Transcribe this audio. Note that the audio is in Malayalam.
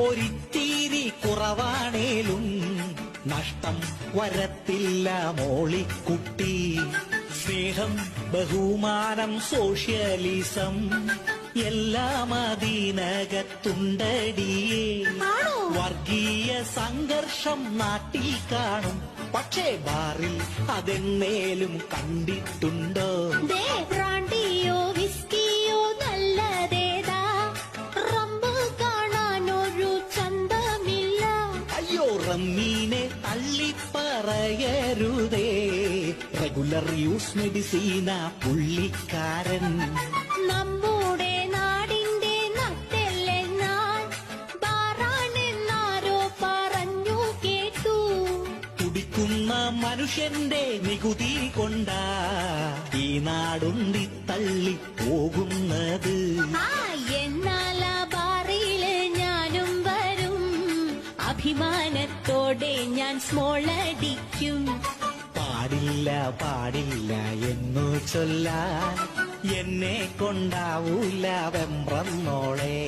ഒരിത്തിരി കുറവാണേലും നഷ്ടം വരത്തില്ല മോളിക്കുട്ടി. സ്നേഹം ബഹുമാനം സോഷ്യലിസം എല്ലാം അതിനകത്തുണ്ടടിയേ? വർഗീയ സംഘർഷം നാട്ടിൽ കാണും. പക്ഷേ ബാറിൽ അതെന്നേലും കണ്ടിട്ടുണ്ടോ? റമ്മീനെ തള്ളിപ്പറയരുതേ. റെഗുലർ യൂസ് മെഡിസീന പുള്ളിക്കാരൻ. നമ്മുടെ നാടിന്റെ നട്ടെല്ലെ ഞാൻ ബാറാണെന്നാരോ പറഞ്ഞു കേട്ടു. കുടിക്കുന്ന മനുഷ്യന്റെ നികുതി കൊണ്ടാ ഈ നാടുണ്ടി തള്ളി പോകുന്നത് ആ അഭിമാനത്തോടെ ഞാൻ സ്മോൾ അടിക്കും. പാടില്ല പാടില്ല എന്നു ചൊല്ലാൻ എന്നെ കൊണ്ടാവൂല വെമ്പ്രന്നോളെ.